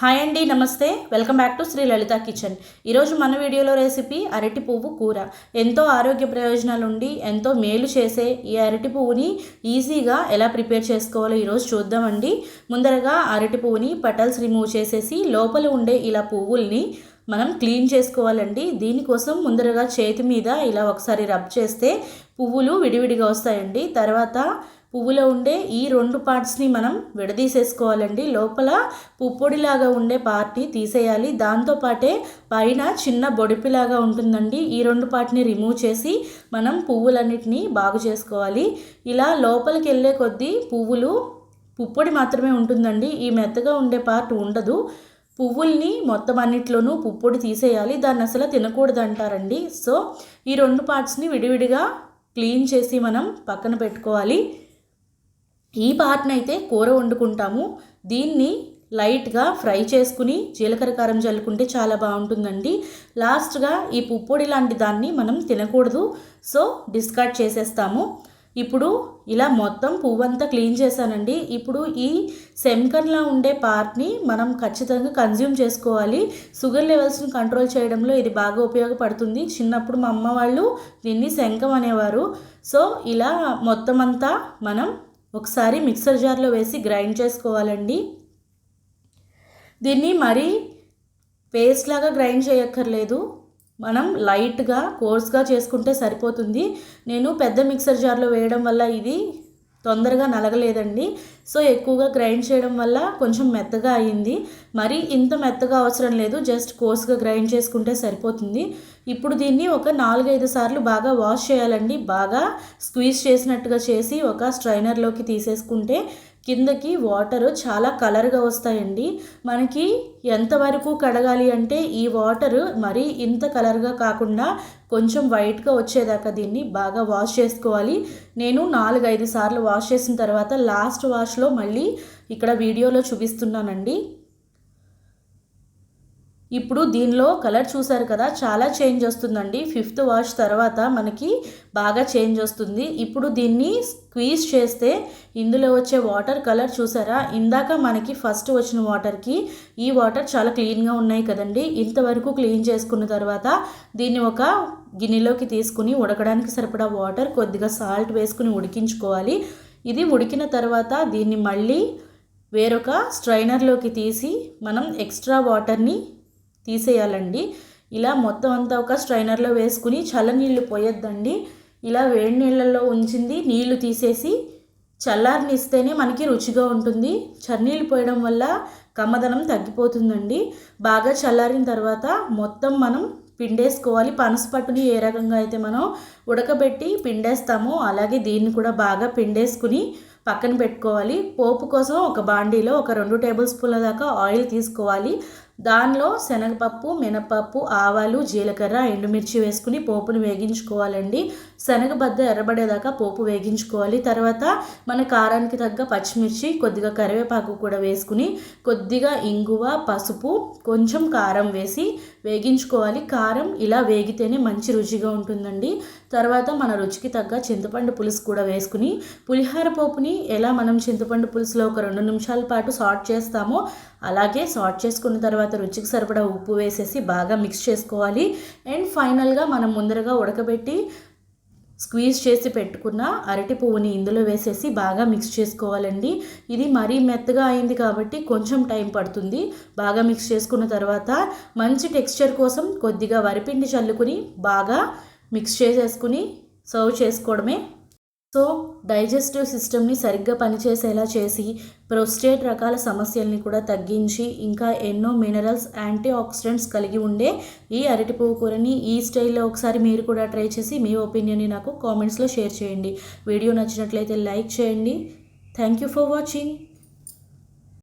Hi అండి నమస్తే. Welcome back to Sri Lalitha Kitchen. ఈరోజు మన వీడియోలో రెసిపీ అరటి పువ్వు కూర. ఎంతో ఆరోగ్య ప్రయోజనాలు ఉండి ఎంతో మేలు చేసే ఈ అరటి పువ్వుని ఈజీగా ఎలా ప్రిపేర్ చేసుకోవాలో ఈరోజు చూద్దామండి. ముందరగా అరటి పువ్వుని పటల్స్ రిమూవ్ చేసేసి లోపల ఉండే ఇలా పువ్వుల్ని మనం క్లీన్ చేసుకోవాలండి. దీనికోసం ముందరగా చేతి మీద ఇలా ఒకసారి రబ్ చేస్తే పువ్వులు విడివిడిగా వస్తాయండి. తర్వాత పువ్వులో ఉండే ఈ రెండు పార్ట్స్ని మనం విడదీసేసుకోవాలండి. లోపల పుప్పొడిలాగా ఉండే పార్టీ తీసేయాలి. దాంతోపాటే పైన చిన్న బొడిపిలాగా ఉంటుందండి. ఈ రెండు పార్ట్ని రిమూవ్ చేసి మనం పువ్వులన్నిటినీ బాగు చేసుకోవాలి. ఇలా లోపలికి వెళ్ళే కొద్దీ పువ్వులు పుప్పొడి మాత్రమే ఉంటుందండి. ఈ మెత్తగా ఉండే పార్ట్ ఉండదు. పువ్వుల్ని మొత్తం అన్నిట్లోనూ పుప్పొడి తీసేయాలి. దాన్ని అసలు తినకూడదు అంటారండి. సో ఈ రెండు పార్ట్స్ని విడివిడిగా క్లీన్ చేసి మనం పక్కన పెట్టుకోవాలి. ఈ పార్ట్ని అయితే కూర వండుకుంటాము. దీన్ని లైట్గా ఫ్రై చేసుకుని జీలకర్ర కారం చల్లుకుంటే చాలా బాగుంటుందండి. లాస్ట్గా ఈ పుప్పొడి లాంటి దాన్ని మనం తినకూడదు. సో డిస్కార్డ్ చేసేస్తాము. ఇప్పుడు ఇలా మొత్తం పువ్వంతా క్లీన్ చేశానండి. ఇప్పుడు ఈ సెమ్కన్లా ఉండే పార్ట్ని మనం ఖచ్చితంగా కన్జ్యూమ్ చేసుకోవాలి. షుగర్ లెవెల్స్ని కంట్రోల్ చేయడంలో ఇది బాగా ఉపయోగపడుతుంది. చిన్నప్పుడు మా అమ్మ వాళ్ళు దీన్ని శంఖం అనేవారు. సో ఇలా మొత్తం అంతా మనం ఒకసారి మిక్సర్ జార్లో వేసి గ్రైండ్ చేసుకోవాలండి. దీన్ని మరీ పేస్ట్ లాగా గ్రైండ్ చేయక్కర్లేదు. మనం లైట్గా కోర్స్గా చేసుకుంటే సరిపోతుంది. నేను పెద్ద మిక్సర్ జార్లో వేయడం వల్ల ఇది తొందరగా నలగలేదండి. సో ఎక్కువగా గ్రైండ్ చేయడం వల్ల కొంచెం మెత్తగా అయింది. మరి ఇంత మెత్తగా అవసరం లేదు. జస్ట్ కోర్స్గా గ్రైండ్ చేసుకుంటే సరిపోతుంది. ఇప్పుడు దీన్ని ఒక నాలుగైదు సార్లు బాగా వాష్ చేయాలండి. బాగా స్క్వీజ్ చేసినట్టుగా చేసి ఒక స్ట్రైనర్లోకి తీసేసుకుంటే కిందకి వాటర్ చాలా కలర్గా వస్తాయండి. మనకి ఎంతవరకు కడగాలి అంటే ఈ వాటర్ మరీ ఇంత కలర్గా కాకుండా కొంచెం వైట్గా వచ్చేదాకా దీన్ని బాగా వాష్ చేసుకోవాలి. నేను నాలుగైదు సార్లు వాష్ చేసిన తర్వాత లాస్ట్ వాష్లో మళ్ళీ ఇక్కడ వీడియోలో చూపిస్తున్నానండి. ఇప్పుడు దీనిలో కలర్ చూసారు కదా చాలా చేంజ్ వస్తుందండి. ఫిఫ్త్ వాష్ తర్వాత మనకి బాగా చేంజ్ వస్తుంది. ఇప్పుడు దీన్ని స్క్వీజ్ చేస్తే ఇందులో వచ్చే వాటర్ కలర్ చూసారా? ఇందాక మనకి ఫస్ట్ వచ్చిన వాటర్కి ఈ వాటర్ చాలా క్లీన్గా ఉన్నాయి కదండి. ఇంతవరకు క్లీన్ చేసుకున్న తర్వాత దీన్ని ఒక గిన్నెలోకి తీసుకుని ఉడకడానికి సరిపడా వాటర్ కొద్దిగా సాల్ట్ వేసుకుని ఉడికించుకోవాలి. ఇది ఉడికిన తర్వాత దీన్ని మళ్ళీ వేరొక స్ట్రైనర్లోకి తీసి మనం ఎక్స్ట్రా వాటర్ని తీసేయాలండి. ఇలా మొత్తం అంతా ఒక స్ట్రైనర్లో వేసుకుని చల్లనీళ్ళు పోయొద్దండి. ఇలా వేడి నీళ్ళల్లో ఉంచింది నీళ్ళు తీసేసి చల్లారిని ఇస్తేనే మనకి రుచిగా ఉంటుంది. చన్నీళ్ళు పోయడం వల్ల కమ్మదనం తగ్గిపోతుందండి. బాగా చల్లారిన తర్వాత మొత్తం మనం పిండేసుకోవాలి. పనసపట్టుని ఏ రకంగా అయితే మనం ఉడకబెట్టి పిండేస్తామో అలాగే దీన్ని కూడా బాగా పిండేసుకుని పక్కన పెట్టుకోవాలి. పోపు కోసం ఒక బాండీలో ఒక రెండు టేబుల్ స్పూన్ల దాకా ఆయిల్ తీసుకోవాలి. దానిలో శనగపప్పు మినపప్పు ఆవాలు జీలకర్ర ఎండుమిర్చి వేసుకుని పోపును వేగించుకోవాలండి. శనగబద్ద ఎర్రబడేదాకా పోపు వేగించుకోవాలి. తర్వాత మన కారానికి తగ్గ పచ్చిమిర్చి కొద్దిగా కరివేపాకు కూడా వేసుకుని కొద్దిగా ఇంగువ పసుపు కొంచెం కారం వేసి వేగించుకోవాలి. కారం ఇలా వేగితేనే మంచి రుచిగా ఉంటుందండి. తర్వాత మన రుచికి తగ్గ చింతపండు పులుసు కూడా వేసుకుని పులిహార పోపుని ఎలా మనం చింతపండు పులుసులో ఒక రెండు నిమిషాల పాటు సాట్ చేస్తామో అలాగే సార్ట్ చేసుకున్న తర్వాత రుచికి సరిపడా ఉప్పు వేసేసి బాగా మిక్స్ చేసుకోవాలి. అండ్ ఫైనల్గా మనం ముందరగా ఉడకబెట్టి స్క్వీజ్ చేసి పెట్టుకున్న అరటి పువ్వుని ఇందులో వేసేసి బాగా మిక్స్ చేసుకోవాలండి. ఇది మరీ మెత్తగా అయింది కాబట్టి కొంచెం టైం పడుతుంది. బాగా మిక్స్ చేసుకున్న తర్వాత మంచి టెక్స్చర్ కోసం కొద్దిగా వరిపిండి చల్లుకుని బాగా మిక్స్ చేసేసుకుని సర్వ్ చేసుకోవడమే సో డైజెస్టివ్ సిస్టమ్ని సరిగ్గా పనిచేసేలా చేసి ప్రోస్టేట్ రకాల సమస్యల్ని కూడా తగ్గించి ఇంకా ఎన్నో మినరల్స్ యాంటీ ఆక్సిడెంట్స్ కలిగి ఉండే ఈ అరటి పువ్వు కూరని ఈ స్టైల్లో ఒకసారి మీరు కూడా ట్రై చేసి మీ ఒపీనియన్ని నాకు కామెంట్స్లో షేర్ చేయండి. వీడియో నచ్చినట్లయితే లైక్ చేయండి. Thank you for watching.